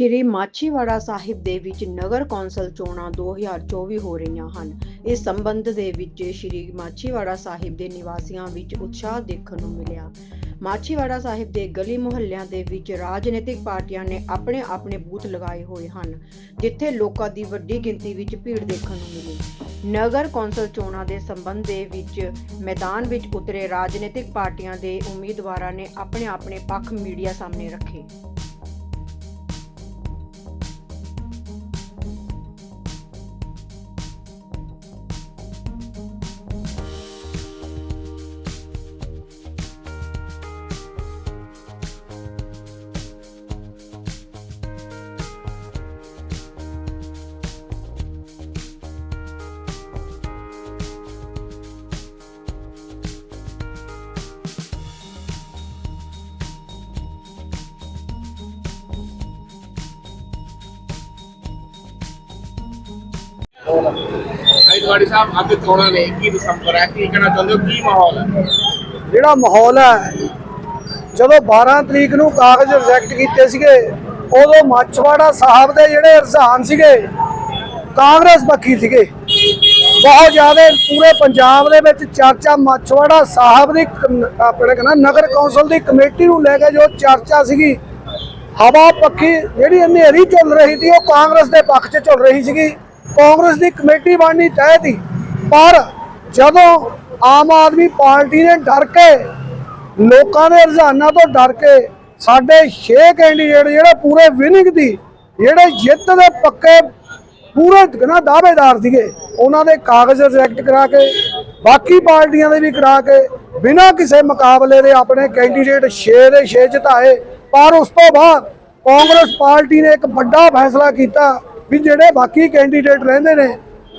ਸ਼੍ਰੀ ਮਾਛੀਵਾੜਾ ਸਾਹਿਬ ਦੇ ਵਿੱਚ ਨਗਰ ਕੌਂਸਲ ਚੋਣਾਂ 2024 ਹੋ ਰਹੀਆਂ ਹਨ। ਇਸ ਸੰਬੰਧ ਦੇ ਵਿੱਚ ਸ਼੍ਰੀ ਮਾਛੀਵਾੜਾ ਸਾਹਿਬ ਦੇ ਨਿਵਾਸੀਆਂ ਵਿੱਚ ਉਤਸ਼ਾਹ ਦੇਖਣ ਨੂੰ ਮਿਲਿਆ। ਮਾਛੀਵਾੜਾ ਸਾਹਿਬ ਦੇ ਗਲੀ ਮੁਹੱਲਿਆਂ ਦੇ ਵਿੱਚ ਰਾਜਨੀਤਿਕ ਪਾਰਟੀਆਂ ਨੇ ਆਪਣੇ ਆਪਣੇ ਬੂਥ ਲਗਾਏ ਹੋਏ ਹਨ, ਜਿੱਥੇ ਲੋਕਾਂ ਦੀ ਵੱਡੀ ਗਿਣਤੀ ਵਿੱਚ ਭੀੜ ਦੇਖਣ ਨੂੰ ਮਿਲੀ। ਨਗਰ ਕੌਂਸਲ ਚੋਣਾਂ ਦੇ ਸੰਬੰਧ ਦੇ ਵਿੱਚ ਮੈਦਾਨ ਵਿੱਚ ਉਤਰੇ ਰਾਜਨੀਤਿਕ ਪਾਰਟੀਆਂ ਦੇ ਉਮੀਦਵਾਰਾਂ ਨੇ ਆਪਣੇ ਆਪਣੇ ਪੱਖ ਮੀਡੀਆ ਸਾਹਮਣੇ ਰੱਖੇ। ਅਜਵਾੜੀ ਸਾਹਿਬ ਅੱਜ ਚੋਣਾਂ ਨੇ 21 ਦਸੰਬਰ ਹੈ, ਕੀ ਕਹਿਣਾ ਚਾਹੁੰਦੇ ਹੋ? ਕੀ ਮਾਹੌਲ ਹੈ? ਜਿਹੜਾ ਮਾਹੌਲ ਹੈ, ਜਦੋਂ 12 ਤਰੀਕ ਨੂੰ ਕਾਗਜ਼ ਰਿਜੈਕਟ ਕੀਤੇ ਸੀਗੇ, ਉਦੋਂ ਮੱਛਵਾੜਾ ਸਾਹਿਬ ਦੇ ਜਿਹੜੇ ਰੁਝਾਨ ਸੀਗੇ, ਕਾਂਗਰਸ ਪੱਖੀ ਸੀਗੇ। ਬਹੁਤ ਜ਼ਿਆਦਾ ਪੂਰੇ ਪੰਜਾਬ ਦੇ ਵਿੱਚ ਚਰਚਾ ਮੱਛਵਾੜਾ ਸਾਹਿਬ ਦੀ ਆਪਣੇ ਕਹਿੰਦਾ ਨਗਰ ਕੌਂਸਲ ਦੀ ਕਮੇਟੀ ਨੂੰ ਲੈ ਕੇ ਜੋ ਚਰਚਾ ਸੀਗੀ, ਹਵਾ ਪੱਖੀ ਜਿਹੜੀ ਹਨੇਰੀ ਚੱਲ ਰਹੀ ਸੀ, ਉਹ ਕਾਂਗਰਸ ਦੇ ਪੱਖ 'ਚ ਚੱਲ ਰਹੀ ਸੀਗੀ। ਕਾਂਗਰਸ ਦੀ ਕਮੇਟੀ ਬਣਨੀ ਤੈਅ ਸੀ ਪਰ ਜਦੋਂ ਆਮ ਆਦਮੀ ਪਾਰਟੀ ਨੇ ਡਰ ਕੇ, ਲੋਕਾਂ ਦੇ ਰੁਝਾਨਾਂ ਤੋਂ ਡਰ ਕੇ, ਸਾਡੇ 6 ਕੈਂਡੀਡੇਟ ਜਿਹੜੇ ਪੂਰੇ ਵਿਨਿੰਗ ਦੀ, ਜਿਹੜੇ ਜਿੱਤ ਦੇ ਪੱਕੇ ਪੂਰੇ ਨਾ ਦਾਅਵੇਦਾਰ ਸੀਗੇ, ਉਹਨਾਂ ਦੇ ਕਾਗਜ਼ ਰਿਜੈਕਟ ਕਰਾ ਕੇ, ਬਾਕੀ ਪਾਰਟੀਆਂ ਦੇ ਵੀ ਕਰਾ ਕੇ, ਬਿਨਾਂ ਕਿਸੇ ਮੁਕਾਬਲੇ ਦੇ ਆਪਣੇ ਕੈਂਡੀਡੇਟ 6 ਦੇ 6 ਜਿਤਾਏ। ਪਰ ਉਸ ਤੋਂ ਬਾਅਦ ਕਾਂਗਰਸ ਪਾਰਟੀ ਨੇ ਇੱਕ ਵੱਡਾ ਫੈਸਲਾ ਕੀਤਾ ਵੀ ਜਿਹੜੇ ਬਾਕੀ ਕੈਂਡੀਡੇਟ ਰਹਿੰਦੇ ਨੇ,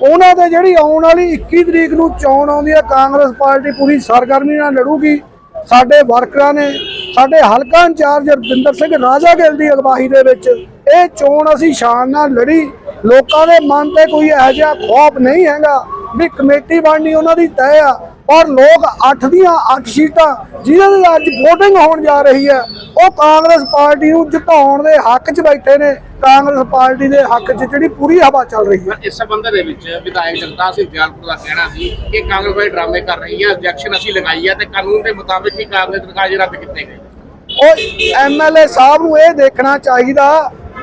ਉਹਨਾਂ ਦੇ ਜਿਹੜੀ ਆਉਣ ਵਾਲੀ 21 ਤਰੀਕ ਨੂੰ ਚੋਣ ਆਉਂਦੀ ਹੈ, ਕਾਂਗਰਸ ਪਾਰਟੀ ਪੂਰੀ ਸਰਗਰਮੀ ਨਾਲ ਲੜੂਗੀ। ਸਾਡੇ ਵਰਕਰਾਂ ਨੇ, ਸਾਡੇ ਹਲਕਾ ਇੰਚਾਰਜ ਰਵਿੰਦਰ ਸਿੰਘ ਰਾਜਾ ਗਿੱਲ ਦੀ ਅਗਵਾਈ ਦੇ ਵਿੱਚ ਇਹ ਚੋਣ ਅਸੀਂ ਸ਼ਾਨ ਨਾਲ ਲੜੀ। ਲੋਕਾਂ ਦੇ ਮਨ ਤੇ ਕੋਈ ਇਹੋ ਜਿਹਾ ਖੌਫ ਨਹੀਂ ਹੈਗਾ ਵੀ ਕਮੇਟੀ ਬਣਨੀ ਉਹਨਾਂ ਦੀ ਤੈਅ ਆ। ਔਰ ਲੋਕ 8 ਦੀਆਂ 8 ਸੀਟਾਂ ਜਿਹਨਾਂ ਦੀ ਅੱਜ VOTING ਹੋਣ ਜਾ ਰਹੀ ਹੈ ਉਹ ਕਾਂਗਰਸ ਪਾਰਟੀ ਨੂੰ ਜਿਤਾਉਣ ਦੇ ਹੱਕ 'ਚ ਬੈਠੇ ਨੇ। ਕਾਂਗਰਸ ਪਾਰਟੀ ਦੇ ਹੱਕ 'ਚ ਜਿਹੜੀ ਪੂਰੀ ਹਵਾ ਚੱਲ ਰਹੀ ਹੈ। ਇਸ ਸੰਬੰਧ ਦੇ ਵਿੱਚ ਵਿਧਾਇਕ ਜਗਤਾਰ ਸਿੰਘ ਦਿਆਲਪੁਰ ਦਾ ਕਹਿਣਾ ਸੀ ਕਿ ਕਾਂਗਰਸ ਵਾਲੇ ਡਰਾਮੇ ਕਰ ਰਹੀ ਹੈ objection ਅਸੀਂ ਲਗਾਈ ਹੈ ਤੇ ਕਾਨੂੰਨ ਦੇ ਮੁਤਾਬਿਕ ਹੀ ਕਾਂਗਰਸ ਦੇ ਕਾਗਜ਼ ਰੱਦ ਕੀਤੇ ਗਏ। ਉਹ ਐਮਐਲਏ ਸਾਹਿਬ ਨੂੰ ਇਹ ਦੇਖਣਾ ਚਾਹੀਦਾ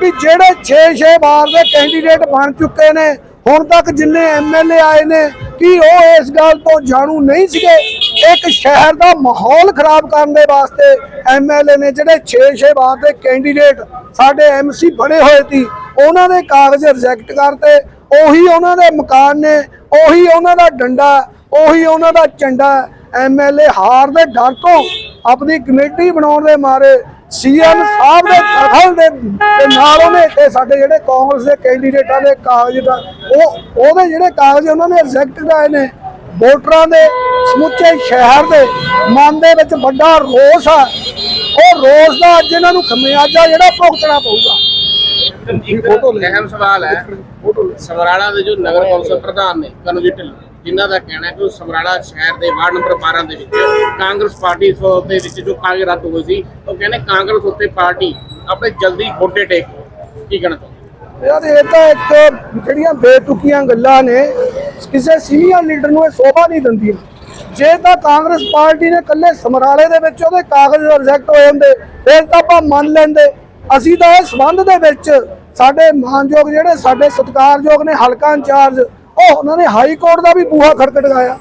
ਵੀ ਜਿਹੜੇ 6-6 ਵਾਰ ਦੇ ਕੈਂਡੀਡੇਟ ਬਣ ਚੁੱਕੇ ਨੇ ਹੁਣ ਤੱਕ ਜਿੰਨੇ ਐਮਐਲਏ ਆਏ ਨੇ, ਕਿ ਉਹ ਇਸ ਗੱਲ ਤੋਂ ਜਾਣੂ ਨਹੀਂ ਸੀਗੇ? ਇੱਕ ਸ਼ਹਿਰ ਦਾ ਮਾਹੌਲ ਖਰਾਬ ਕਰਨ ਦੇ ਵਾਸਤੇ ਐਮਐਲਏ ਨੇ ਜਿਹੜੇ 6-6 ਵਾਰ ਦੇ ਕੈਂਡੀਡੇਟ ਸਾਡੇ ਐਮਸੀ ਬਣੇ ਹੋਏ ਸੀ, ਉਹਨਾਂ ਦੇ ਕਾਗਜ਼ ਰਿਜੈਕਟ ਕਰਤੇ। ਉਹੀ ਉਹਨਾਂ ਦੇ ਮਕਾਨ ਨੇ, ਉਹੀ ਉਹਨਾਂ ਦਾ ਡੰਡਾ, ਉਹੀ ਉਹਨਾਂ ਦਾ ਝੰਡਾ ਐਮਐਲਏ ਹਾਰ ਦੇ ਡਰ ਤੋਂ ਆਪਣੀ ਕਮੇਟੀ ਬਣਾਉਣ ਦੇ ਮਾਰੇ। ਸੀਐਮ ਸਾਹਿਬ ਦੇ ਦਖਲ ਦੇ ਦੇ ਨਾਲ ਉਹਨੇ ਇੱਥੇ ਸਾਡੇ ਜਿਹੜੇ ਕਾਂਗਰਸ ਦੇ ਕੈਂਡੀਡੇਟਾਂ ਦੇ ਕਾਗਜ਼ ਦਾ ਉਹ ਉਹਦੇ ਜਿਹੜੇ ਕਾਗਜ਼ ਉਹਨਾਂ ਨੇ ਰਿਜੈਕਟ ਕਰਾਏ ਨੇ। ਵੋਟਰਾਂ ਦੇ ਸਮੁੱਚੇ ਸ਼ਹਿਰ ਦੇ ਮਨ ਦੇ ਵਿੱਚ ਵੱਡਾ ਰੋਸ ਆ। ਉਹ ਰੋਸ ਦਾ ਅੱਜ ਇਹਨਾਂ ਨੂੰ ਖਮਿਆਜਾ ਜਿਹੜਾ ਭੁਗਤਣਾ ਪਊਗਾ। ਇੱਕ ਅਹਿਮ ਸਵਾਲ ਹੈ। ਸਮਰਾਲਾ ਦੇ ਜੋ ਨਗਰ ਕੌਂਸਲ ਪ੍ਰਧਾਨ ਨੇ ਕਨਵਜੀਤ ਢਿੱਲੋਂ। ਜਿਨ੍ਹਾਂ ਦਾ ਕਹਿਣਾ ਕਿ ਸਮਰਾਲਾ ਸ਼ਹਿਰ ਦੇ ਵਾਰਡ ਨੰਬਰ 12 ਦੇ ਵਿੱਚ ਕਾਂਗਰਸ ਪਾਰਟੀ ਦੇ ਵਿੱਚ ਜੋ ਕਾਗਜ਼ ਰੱਦ ਹੋਏ ਸੀ, ਉਹ ਕਹਿੰਦੇ ਕਾਂਗਰਸ ਉੱਤੇ ਪਾਰਟੀ ਆਪਣੇ ਜਲਦੀ ਗੋਡੇ ਟੇਕ ਕੀ ਕਹਿਣਾ ਯਾਰ, ਇਹ ਤਾਂ ਇੱਕ ਜਿਹੜੀਆਂ ਬੇਤੁਕੀਆਂ ਗੱਲਾਂ ਨੇ, ਕਿਸੇ ਸੀਨੀਅਰ ਲੀਡਰ ਨੂੰ ਇਹ ਸੋਭਾ ਨਹੀਂ ਦਿੰਦੀਆਂ। ਜੇ ਤਾਂ ਕਾਂਗਰਸ ਪਾਰਟੀ ਨੇ ਕੱਲੇ ਸਮਰਾਲੇ ਦੇ ਵਿੱਚ ਉਹਦੇ ਕਾਗਜ਼ ਰਿਜੈਕਟ ਹੋਏ ਹੁੰਦੇ ਫਿਰ ਤਾਂ ਆਪਾਂ ਮੰਨ ਲੈਂਦੇ। ਅਸੀਂ ਤਾਂ ਇਹ ਸੰਬੰਧ ਦੇ ਵਿੱਚ ਸਾਡੇ ਮਾਨਯੋਗ ਜਿਹੜੇ ਸਾਡੇ ਸਤਿਕਾਰਯੋਗ ਨੇ, ਹਲਕਾ ਇੰਚਾਰਜ ਉਹ ਉਹਨਾਂ ਨੇ ਹਾਈ ਕੋਰਟ ਦਾ ਵੀ ਬੂਹਾ ਖੜਕੜਾਇਆ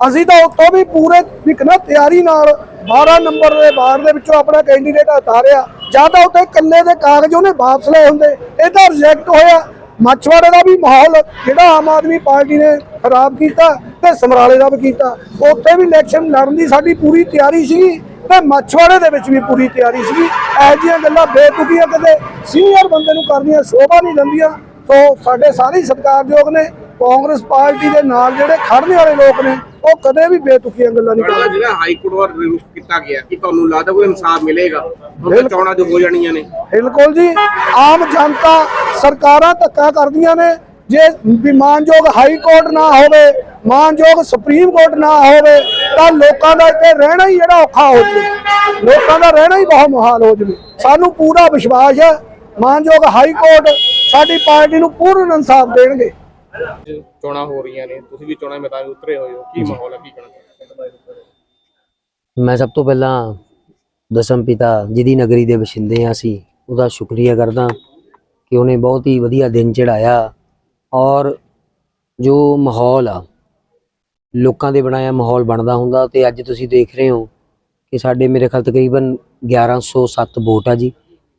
ਅਸੀਂ ਤਾਂ ਉੱਥੋਂ ਵੀ ਪੂਰੇ ਇੱਕ ਨਾ ਤਿਆਰੀ ਨਾਲ 12 ਨੰਬਰ ਦੇ ਬਾਰ ਦੇ ਵਿੱਚੋਂ ਆਪਣਾ ਕੈਂਡੀਡੇਟ ਉਤਾਰਿਆ। ਜਾਂ ਤਾਂ ਉੱਥੇ ਇਕੱਲੇ ਦੇ ਕਾਗਜ਼ ਉਹਨੇ ਵਾਪਸ ਲਏ ਹੁੰਦੇ। ਇਹ ਤਾਂ ਰਿਜੈਕਟ ਹੋਇਆ। ਮੱਛਵਾੜੇ ਦਾ ਵੀ ਮਾਹੌਲ ਜਿਹੜਾ ਆਮ ਆਦਮੀ ਪਾਰਟੀ ਨੇ ਖਰਾਬ ਕੀਤਾ ਤੇ ਸਮਰਾਲੇ ਦਾ ਵੀ ਕੀਤਾ। ਉੱਥੇ ਵੀ ਇਲੈਕਸ਼ਨ ਲੜਨ ਦੀ ਸਾਡੀ ਪੂਰੀ ਤਿਆਰੀ ਸੀਗੀ ਤੇ ਮੱਛਵਾੜੇ ਦੇ ਵਿੱਚ ਵੀ ਪੂਰੀ ਤਿਆਰੀ ਸੀਗੀ ਇਹੋ ਜਿਹੀਆਂ ਗੱਲਾਂ ਬੇਤੁਕੀਆਂ ਕਦੇ ਸੀਨੀਅਰ ਬੰਦੇ ਨੂੰ ਕਰਨੀਆਂ ਸ਼ੋਭਾ ਨਹੀਂ ਦਿੰਦੀਆਂ। ਸੋ ਸਾਡੇ ਸਾਰੇ ਹੀ ਸਤਿਕਾਰਯੋਗ ਨੇ। ਕਾਂਗਰਸ ਪਾਰਟੀ ਦੇ ਨਾਲ ਜਿਹੜੇ ਖੜਨੇ ਵਾਲੇ ਲੋਕ ਨੇ ਉਹ ਕਦੇ ਵੀ ਬੇਤੁਕੀਆਂ ਗੱਲਾਂ ਨਹੀਂ ਕਰਦੇ। ਜਿਹੜਾ ਹਾਈ ਕੋਰਟ ਵੱਲ ਰਿਵਿਊ ਕੀਤਾ ਗਿਆ ਕਿ ਤੁਹਾਨੂੰ ਲੱਗਦਾ ਕੋਈ ਇਨਸਾਫ ਮਿਲੇਗਾ ਤਾਂ ਚੋਣਾਂ ਜੋ ਹੋ ਜਾਣੀਆਂ ਨੇ। ਬਿਲਕੁਲ ਜੀ ਆਮ ਜਨਤਾ ਸਰਕਾਰਾਂ ਧੱਕਾ ਕਰਦੀਆਂ ਨੇ ਜੇ ਵੀ ਮਾਨਯੋਗ ਹਾਈ ਕੋਰਟ ਨਾ ਹੋਵੇ ਮਾਨਯੋਗ ਸੁਪਰੀਮ ਕੋਰਟ ਨਾ ਹੋਵੇ ਤਾਂ ਲੋਕਾਂ ਦਾ ਇੱਥੇ ਰਹਿਣਾ ਹੀ ਜਿਹੜਾ ਔਖਾ ਹੋ ਜਾਵੇ। ਲੋਕਾਂ ਦਾ ਰਹਿਣਾ ਹੀ ਬਹੁਤ ਮੁਹਾਲ ਹੋ ਜਾਵੇ। ਸਾਨੂੰ ਪੂਰਾ ਵਿਸ਼ਵਾਸ ਹੈ ਮਾਨਯੋਗ ਹਾਈ ਕੋਰਟ ਸਾਡੀ ਪਾਰਟੀ ਨੂੰ ਪੂਰਨ ਇਨਸਾਫ ਦੇਣਗੇ। ਚੋਣਾਂ ਹੋ ਰਹੀਆਂ ਨੇ ਤੁਸੀਂ ਵੀ ਚੋਣਾਂ ਮੈਦਾਨ ਵਿੱਚ ਉਤਰੇ ਹੋਏ ਹੋ ਕੀ ਮਾਹੌਲ ਹੈ ਕੀ ਕਹਿਣਾ ਚਾਹੁੰਦੇ ਹੋ? ਮੈਂ ਸਭ ਤੋਂ ਪਹਿਲਾਂ ਦਸਮ ਪਿਤਾ ਜਿਹਦੀ ਨਗਰੀ ਦੇ ਵਸਿੰਦੇ ਹਾਂ ਅਸੀਂ ਉਹਦਾ ਸ਼ੁਕਰੀਆ ਕਰਦਾ ਕਿ ਉਹਨੇ ਬਹੁਤ ਹੀ ਵਧੀਆ ਦਿਨ ਚੜਾਇਆ ਔਰ ਜੋ ਮਾਹੌਲ ਆ ਲੋਕਾਂ ਦੇ ਬਣਾਇਆ ਮਾਹੌਲ ਬਣਦਾ ਹੁੰਦਾ ਤੇ ਅੱਜ ਤੁਸੀਂ ਦੇਖ ਰਹੇ ਹੋ ਕਿ ਸਾਡੇ ਮੇਰੇ ਖਿਆਲ ਤਕਰੀਬਨ 1107 ਵੋਟ ਆ ਜੀ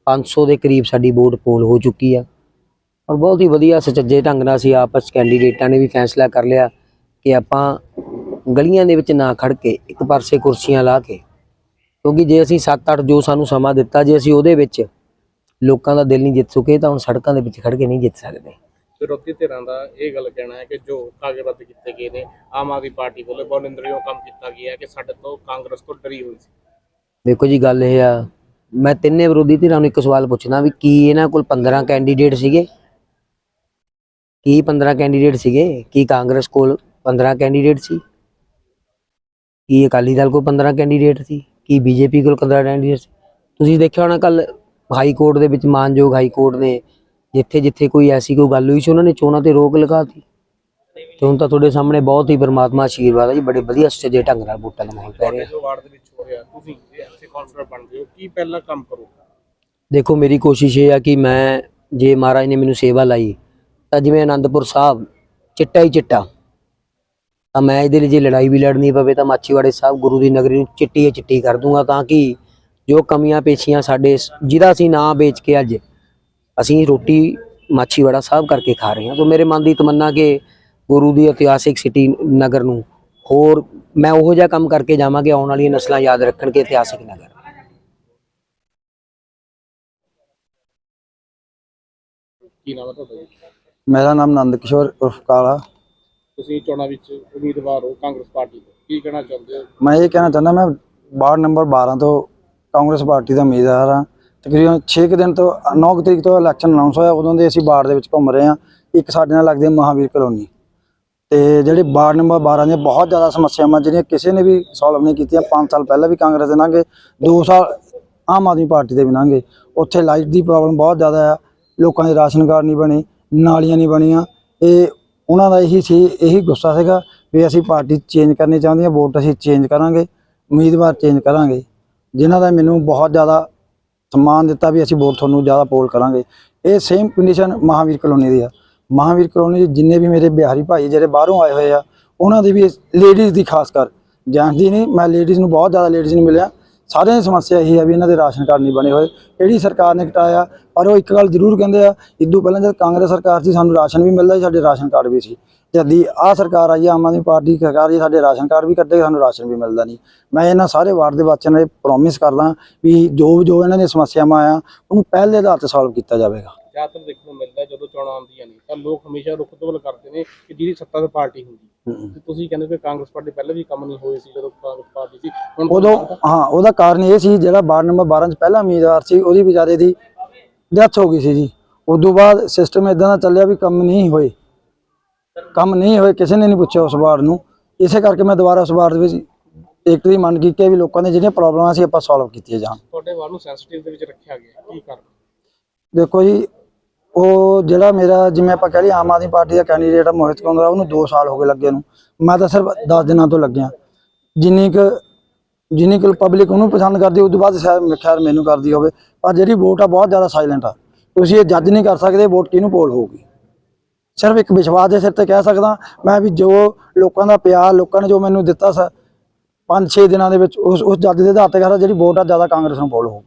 500 ਦੇ ਕਰੀਬ ਸਾਡੀ ਵੋਟ ਪੋਲ ਹੋ ਚੁੱਕੀ ਆ ਔਰ ਬਹੁਤ ਹੀ ਵਧੀਆ ਸੁਚੱਜੇ ਢੰਗ ਨਾਲ ਅਸੀਂ ਆਪਸ ਕੈਂਡੀਡੇਟਾਂ ਨੇ ਵੀ ਫੈਸਲਾ ਕਰ ਲਿਆ ਕਿ ਆਪਾਂ ਗਲੀਆਂ ਦੇ ਵਿੱਚ ਨਾ ਖੜ ਕੇ ਇੱਕ ਪਾਸੇ ਕੁਰਸੀਆਂ ਲਾ ਕੇ ਕਿਉਂਕਿ ਜੇ ਅਸੀਂ 7-8 ਜੋ ਸਾਨੂੰ ਸਮਾਂ ਦਿੱਤਾ ਜੇ ਅਸੀਂ ਉਹਦੇ ਵਿੱਚ ਲੋਕਾਂ ਦਾ ਦਿਲ ਨਹੀਂ ਜਿੱਤ ਸਕੇ ਤਾਂ ਹੁਣ ਸੜਕਾਂ ਦੇ ਵਿੱਚ ਖੜ ਕੇ ਨਹੀਂ ਜਿੱਤ ਸਕਦੇ। ਵਿਰੋਧੀ ਧਿਰਾਂ ਦਾ ਇਹ ਗੱਲ ਕਹਿਣਾ ਹੈ ਕਿ ਜੋ ਕਾਗਜ਼ ਕੀਤੇ ਗਏ ਨੇ ਆਮ ਆਦਮੀ ਪਾਰਟੀ ਵੱਲੋਂ ਨਿੰਦਣਯੋਗ ਕੰਮ ਕੀਤਾ ਗਿਆ ਹੈ ਕਿ ਸਾਡੇ ਤੋਂ ਕਾਂਗਰਸ ਤੋਂ ਡਰੀ ਹੋਈ ਸੀ। ਦੇਖੋ ਜੀ ਗੱਲ ਇਹ ਆ ਮੈਂ ਤਿੰਨੇ ਵਿਰੋਧੀ ਧਿਰਾਂ ਨੂੰ ਇੱਕ ਸਵਾਲ ਪੁੱਛਣਾ ਵੀ ਕੀ ਇਹਨਾਂ ਕੋਲ 15 ਕੈਂਡੀਡੇਟ ਸੀਗੇ? ਕੀ 15 ਕੈਂਡੀਡੇਟ ਸੀਗੇ? ਕੀ ਕਾਂਗਰਸ ਕੋਲ 15 ਕੈਂਡੀਡੇਟ ਸੀ? ਕੀ ਅਕਾਲੀ ਦਲ ਕੋਲ 15 ਕੈਂਡੀਡੇਟ ਸੀ? ਕੀ ਬੀਜੇਪੀ ਕੋਲ 15 ਕੈਂਡੀਡੇਟ ਸੀ? ਤੁਸੀਂ ਦੇਖਿਆ ਹੋਣਾ ਕੱਲ ਹਾਈ ਕੋਰਟ ਦੇ ਵਿੱਚ ਮਾਨਯੋਗ ਹਾਈ ਕੋਰਟ ਨੇ ਜਿੱਥੇ ਜਿੱਥੇ ਕੋਈ ਐਸੀ ਕੋਈ ਗੱਲ ਹੋਈ ਸੀ ਉਹਨਾਂ ਨੇ ਚੋਣਾਂ ਤੇ ਰੋਕ ਲਗਾਤੀ। ਤੇ ਹੁਣ ਤਾਂ ਤੁਹਾਡੇ ਸਾਹਮਣੇ ਬਹੁਤ ਹੀ ਪਰਮਾਤਮਾ ਆਸ਼ੀਰਵਾਦ ਹੈ ਜੀ ਬੜੇ ਵਧੀਆ ਸੁਚੱਜੇ ਢੰਗ ਨਾਲ ਵੋਟਾਂ ਮਾਹੌਲ ਪੈ ਰਿਹਾ। ਤੁਹਾਡੇ ਜੋ ਵਾਰਡ ਦੇ ਵਿੱਚ ਹੋ ਰਿਹਾ ਤੁਸੀਂ ਜੇ ਐਮਸੀ ਕਾਉਂਸਲਰ ਬਣਦੇ ਹੋ ਕੀ ਪਹਿਲਾ ਕੰਮ ਕਰੋਗੇ? ਦੇਖੋ ਮੇਰੀ ਕੋਸ਼ਿਸ਼ ਇਹ ਆ ਕਿ ਮੈਂ ਜੇ ਮਹਾਰਾਜ ਨੇ ਮੈਨੂੰ ਸੇਵਾ ਲਾਈ ਤਾਂ ਜਿਵੇਂ ਆਨੰਦਪੁਰ ਸਾਹਿਬ, ਚਿੱਟਾ ਹੀ ਚਿੱਟਾ। ਤਾਂ ਮੈਂ ਇਹਦੇ ਲਈ ਜੇ ਲੜਾਈ ਵੀ ਲੜਨੀ ਪਵੇ ਤਾਂ ਮਾਛੀਵਾੜੇ ਸਾਹਿਬ ਗੁਰੂ ਦੀ ਨਗਰੀ ਨੂੰ ਚਿੱਟੀ ਹੀ ਚਿੱਟੀ ਕਰ ਦੂੰਗਾ ਤਾਂ ਕਿ ਜੋ ਕਮੀਆਂ ਪੇਸ਼ੀਆਂ ਸਾਡੇ ਜਿਹਦਾ ਅਸੀਂ ਨਾਂ ਵੇਚ ਕੇ ਅੱਜ ਅਸੀਂ ਰੋਟੀ ਮਾਛੀਵਾੜਾ ਸਾਹਿਬ ਕਰਕੇ ਖਾ ਰਹੇ ਹਾਂ। ਤਾਂ ਮੇਰੇ ਮਨ ਦੀ ਤਮੰਨਾ ਕਿ ਗੁਰੂ ਦੀ ਇਤਿਹਾਸਿਕ ਸਿਟੀ ਨਗਰ ਨੂੰ ਹੋਰ ਮੈਂ ਉਹੋ ਜਿਹਾ ਕੰਮ ਕਰਕੇ ਜਾਵਾਂ ਕਿ ਆਉਣ ਵਾਲੀਆਂ ਨਸਲਾਂ ਯਾਦ ਰੱਖਣ ਕਿ ਇਤਿਹਾਸਿਕ ਨਗਰ। ਕੀ ਨਾਮ ਹੈ ਤੁਹਾਡਾ ਮੇਰਾ ਨਾਮ ਨੰਦ ਕਿਸ਼ੋਰ ਉਰਫ ਕਾਲਾ। ਤੁਸੀਂ ਚੋਣਾਂ ਵਿੱਚ ਉਮੀਦਵਾਰ ਹੋ ਕਾਂਗਰਸ ਪਾਰਟੀ ਤੋਂ। ਕੀ ਕਹਿਣਾ ਚਾਹੁੰਦੇ ਹੋ? ਮੈਂ ਇਹ ਕਹਿਣਾ ਚਾਹੁੰਦਾ ਮੈਂ ਵਾਰਡ ਨੰਬਰ 12 ਤੋਂ ਕਾਂਗਰਸ ਪਾਰਟੀ ਦਾ ਉਮੀਦਵਾਰ ਹਾਂ। ਤਕਰੀਬਨ 6 ਦਿਨ ਤੋਂ 9 ਤਰੀਕ ਤੋਂ ਇਲੈਕਸ਼ਨ ਅਨਾਉਂਸ ਹੋਇਆ ਉਦੋਂ ਦੇ ਅਸੀਂ ਵਾਰਡ ਦੇ ਵਿੱਚ ਘੁੰਮ ਰਹੇ ਹਾਂ। ਇੱਕ ਸਾਡੇ ਨਾਲ ਲੱਗਦੀ ਮਹਾਵੀਰ ਕਲੋਨੀ। ਤੇ ਜਿਹੜੇ ਵਾਰਡ ਨੰਬਰ 12 ਦੀਆਂ ਬਹੁਤ ਜ਼ਿਆਦਾ ਸਮੱਸਿਆਵਾਂ ਜਿਹੜੀਆਂ ਕਿਸੇ ਨੇ ਵੀ ਸੋਲਵ ਨਹੀਂ ਕੀਤੀਆਂ 5 ਸਾਲ ਪਹਿਲਾਂ ਵੀ ਕਾਂਗਰਸ ਦੇ ਲੰਘੇ 2 ਸਾਲ ਆਮ ਆਦਮੀ ਪਾਰਟੀ ਦੇ ਵੀ ਲੰਘੇ ਉੱਥੇ ਲਾਈਟ ਦੀ ਪ੍ਰੋਬਲਮ ਬਹੁਤ ਜ਼ਿਆਦਾ ਆ ਲੋਕਾਂ ਦੇ ਰਾਸ਼ਨ ਕਾਰਡ ਨਹੀਂ ਬਣੇ ਨਾਲੀਆਂ ਨਹੀਂ ਬਣੀਆਂ। ਇਹ ਉਹਨਾਂ ਦਾ ਇਹੀ ਸੀ, ਇਹੀ ਗੁੱਸਾ ਸੀਗਾ ਵੀ ਅਸੀਂ ਪਾਰਟੀ ਚੇਂਜ ਕਰਨੀ ਚਾਹੁੰਦੇ ਹਾਂ, ਵੋਟ ਅਸੀਂ ਚੇਂਜ ਕਰਾਂਗੇ, ਉਮੀਦਵਾਰ ਚੇਂਜ ਕਰਾਂਗੇ। ਜਿਨ੍ਹਾਂ ਦਾ ਮੈਨੂੰ ਬਹੁਤ ਜ਼ਿਆਦਾ ਸਨਮਾਨ ਦਿੱਤਾ ਵੀ ਅਸੀਂ ਵੋਟ ਤੁਹਾਨੂੰ ਜ਼ਿਆਦਾ ਪੋਲ ਕਰਾਂਗੇ। ਇਹ ਸੇਮ ਕੰਡੀਸ਼ਨ ਮਹਾਵੀਰ ਕਲੋਨੀ ਦੀ ਆ। ਮਹਾਵੀਰ ਕਲੋਨੀ ਦੇ ਜਿੰਨੇ ਵੀ ਮੇਰੇ ਬਿਹਾਰੀ ਭਾਈ ਜਿਹੜੇ ਬਾਹਰੋਂ ਆਏ ਹੋਏ ਆ, ਉਹਨਾਂ ਦੀ ਵੀ ਲੇਡੀਜ਼ ਦੀ ਖਾਸ ਕਰ। ਜੈਂਟਸ ਦੀ ਨਹੀਂ, ਮੈਂ ਲੇਡੀਜ਼ ਨੂੰ ਬਹੁਤ ਜ਼ਿਆਦਾ ਲੇਡੀਜ਼ ਨੂੰ ਮਿਲਿਆ। ਸਾਰਿਆਂ ਦੀ ਸਮੱਸਿਆ ਇਹੀ ਹੈ ਵੀ ਇਹਨਾਂ ਦੇ ਰਾਸ਼ਨ ਕਾਰਡ ਨਹੀਂ ਬਣੇ ਹੋਏ। ਕਿਹੜੀ ਸਰਕਾਰ ਨੇ ਘਟਾਇਆ? ਪਰ ਉਹ ਇੱਕ ਗੱਲ ਜ਼ਰੂਰ ਕਹਿੰਦੇ ਆ ਇਦੋਂ ਪਹਿਲਾਂ ਜਦ ਕਾਂਗਰਸ ਸਰਕਾਰ ਸੀ, ਸਾਨੂੰ ਰਾਸ਼ਨ ਵੀ ਮਿਲਦਾ ਸੀ, ਸਾਡੇ ਰਾਸ਼ਨ ਕਾਰਡ ਵੀ ਸੀ। ਜਦੀ ਆਹ ਸਰਕਾਰ ਆਈ, ਆਮ ਆਦਮੀ ਪਾਰਟੀ ਸਰਕਾਰ ਜੀ ਸਾਡੇ ਰਾਸ਼ਨ ਕਾਰਡ ਵੀ ਕੱਢੇ ਸਾਨੂੰ ਰਾਸ਼ਨ ਵੀ ਮਿਲਦਾ ਨਹੀਂ। ਮੈਂ ਇਹਨਾਂ ਸਾਰੇ ਵਾਰਡ ਦੇ ਬੱਚਿਆਂ ਨੂੰ ਪ੍ਰੋਮਿਸ ਕਰਦਾ ਵੀ ਜੋ ਜੋ ਇਹਨਾਂ ਦੀਆਂ ਸਮੱਸਿਆਵਾਂ ਆ ਉਹਨੂੰ ਪਹਿਲੇ ਆਧਾਰ ਤੇ ਸੋਲਵ ਕੀਤਾ ਜਾਵੇਗਾ। ਜ਼ਿਆਦਾਤਰ ਦੇਖਣ ਨੂੰ ਮਿਲਦਾ ਹੈ ਜਦੋਂ ਚੋਣਾਂ ਆਉਂਦੀਆਂ ਨੇ। ਤਾਂ ਲੋਕ ਹਮੇਸ਼ਾ ਰੁਖ ਤੋਲ ਕਰਦੇ ਨੇ ਕਿ ਜਿਹਦੀ ਸੱਤਾ ਤੇ ਪਾਰਟੀ ਹੁੰਦੀ। ਤੇ ਤੁਸੀਂ ਕਹਿੰਦੇ ਕਿ ਕਾਂਗਰਸ ਪਾਰਟੀ ਪਹਿਲਾਂ ਵੀ ਕੰਮ ਨਹੀਂ ਹੋਏ ਸੀ ਜਦੋਂ ਕਾਂਗਰਸ ਪਾਰਟੀ ਸੀ ਉਦੋਂ ਹਾਂ ਉਹਦਾ ਕਾਰਨ ਇਹ ਸੀ ਜਿਹੜਾ ਵਾਰਡ ਨੰਬਰ 12 ਚ ਪਹਿਲਾ ਉਮੀਦਵਾਰ ਸੀ ਉਹਦੀ ਵਿਚਾਰੇ ਦੀ ਡੈਥ ਹੋ ਗਈ ਸੀ ਜੀ। ਉਦੋਂ ਬਾਅਦ ਸਿਸਟਮ ਇਦਾਂ ਦਾ ਚੱਲਿਆ ਵੀ ਕੰਮ ਨਹੀਂ ਹੋਏ। ਕੰਮ ਨਹੀਂ ਹੋਏ ਕਿਸੇ ਨੇ ਨਹੀਂ ਪੁੱਛਿਆ ਉਸ ਵਾਰਡ ਨੂੰ। ਇਸੇ ਕਰਕੇ ਮੈਂ ਦੁਬਾਰਾ ਉਸ ਵਾਰਡ ਦੇ ਵਿੱਚ ਇੱਕ ਦੀ ਮੰਗ ਕੀਤੀ ਵੀ ਲੋਕਾਂ ਦੀਆਂ ਜਿਹੜੀਆਂ ਪ੍ਰੋਬਲਮਾਂ ਸੀ ਆਪਾਂ ਸੋਲਵ ਕੀਤੀਆਂ ਜਾਣ। ਤੁਹਾਡੇ ਵਾਰ ਨੂੰ ਸੈਂਸਿਟਿਵ ਦੇ ਵਿੱਚ ਰੱਖਿਆ ਗਿਆ ਕੀ ਕਾਰਨ? ਦੇਖੋ ਜੀ ਉਹ ਜਿਹੜਾ ਮੇਰਾ, ਜਿਵੇਂ ਆਪਾਂ ਕਹਿ ਲਈ ਆਮ ਆਦਮੀ ਪਾਰਟੀ ਦਾ ਕੈਂਡੀਡੇਟ ਆ ਮੋਹਿਤ ਕੁੰਦਰਾ ਉਹਨੂੰ 2 ਸਾਲ ਹੋ ਗਏ ਲੱਗੇ ਨੂੰ। ਮੈਂ ਤਾਂ ਸਿਰਫ 10 ਦਿਨਾਂ ਤੋਂ ਲੱਗਿਆ। ਜਿੰਨੀ ਕੁ ਜਿੰਨੀ ਕੁ ਪਬਲਿਕ ਉਹਨੂੰ ਪਸੰਦ ਕਰਦੀ ਉਸ ਤੋਂ ਬਾਅਦ ਸ਼ਾਇਦ ਖੈਰ ਮੈਨੂੰ ਕਰਦੀ ਹੋਵੇ। ਪਰ ਜਿਹੜੀ ਵੋਟ ਆ, ਬਹੁਤ ਜ਼ਿਆਦਾ ਸਾਇਲੈਂਟ ਆ। ਤੁਸੀਂ ਇਹ ਜੱਜ ਨਹੀਂ ਕਰ ਸਕਦੇ ਵੋਟ ਕਿਹਨੂੰ ਪੋਲ ਹੋਊਗੀ। ਸਿਰਫ ਇੱਕ ਵਿਸ਼ਵਾਸ ਦੇ ਸਿਰ ਤੇ ਕਹਿ ਸਕਦਾ, ਮੈਂ ਵੀ ਜੋ ਲੋਕਾਂ ਦਾ ਪਿਆਰ, ਲੋਕਾਂ ਨੇ ਜੋ ਮੈਨੂੰ ਦਿੱਤਾ ਸ 5-6 ਦਿਨਾਂ ਦੇ ਵਿੱਚ, ਉਸ ਉਸ ਜੱਜ ਦੇ ਆਧਾਰ ਤੇ ਕਹਿੰਦਾ ਜਿਹੜੀ ਵੋਟ ਆ, ਜ਼ਿਆਦਾ ਕਾਂਗਰਸ ਨੂੰ ਪੋਲ ਹੋਊਗੀ।